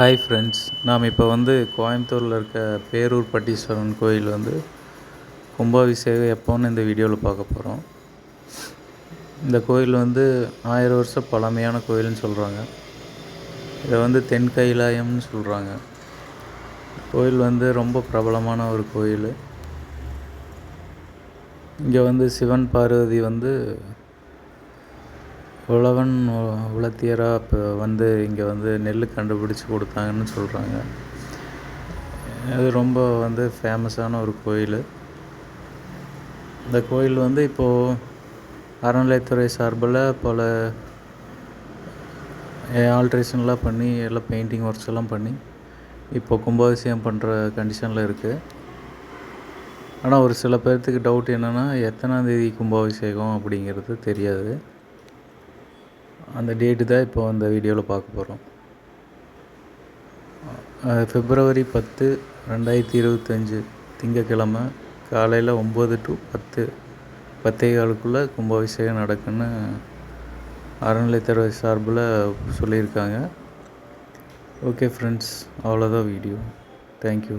Hi friends நாம் இப்போ வந்து கோயம்புத்தூரில் இருக்க பேரூர் பட்டீஸ்வரன் கோயில் வந்து கும்பாபிஷேகம் எப்போன்னு இந்த வீடியோவில் பார்க்க போகிறோம் இந்த கோயில் வந்து ஆயிரம் வருஷம் பழமையான கோயில்னு சொல்கிறாங்க இதை வந்து தென் கைலாயம்னு சொல்கிறாங்க கோயில் வந்து ரொம்ப பிரபலமான ஒரு கோயில். இங்கே வந்து சிவன் பார்வதி வந்து உழவன் உலத்தியராக இப்போ வந்து இங்கே வந்து நெல் கண்டுபிடிச்சி கொடுத்தாங்கன்னு சொல்கிறாங்க அது ரொம்ப வந்து ஃபேமஸான ஒரு கோயில். இந்த கோயில் வந்து இப்போது அறநிலையத்துறை சார்பில் பல ஆல்ட்ரேஷன்லாம் பண்ணி எல்லாம் பெயிண்டிங் ஒர்க்ஸ் எல்லாம் பண்ணி இப்போ கும்பாபிஷேகம் பண்ணுற கண்டிஷனில் இருக்குது ஆனால் ஒரு சில பேர்த்துக்கு டவுட் என்னென்னா எத்தனாந்தேதி கும்பாபிஷேகம் அப்படிங்கிறது தெரியாது. அந்த டேட்டு தான் இப்போ அந்த வீடியோவில் பார்க்க போகிறோம் பிப்ரவரி பத்து ரெண்டாயிரத்தி இருபத்தஞ்சு திங்கக்கிழமை காலையில் ஒம்பது டு பத்து பத்தே காலுக்குள்ளே கும்பாபிஷேகம் நடக்குன்னு அறநிலைத்துறை சார்பில் சொல்லியிருக்காங்க. ஓகே ஃப்ரெண்ட்ஸ் அவ்வளோதான் வீடியோ தேங்க்யூ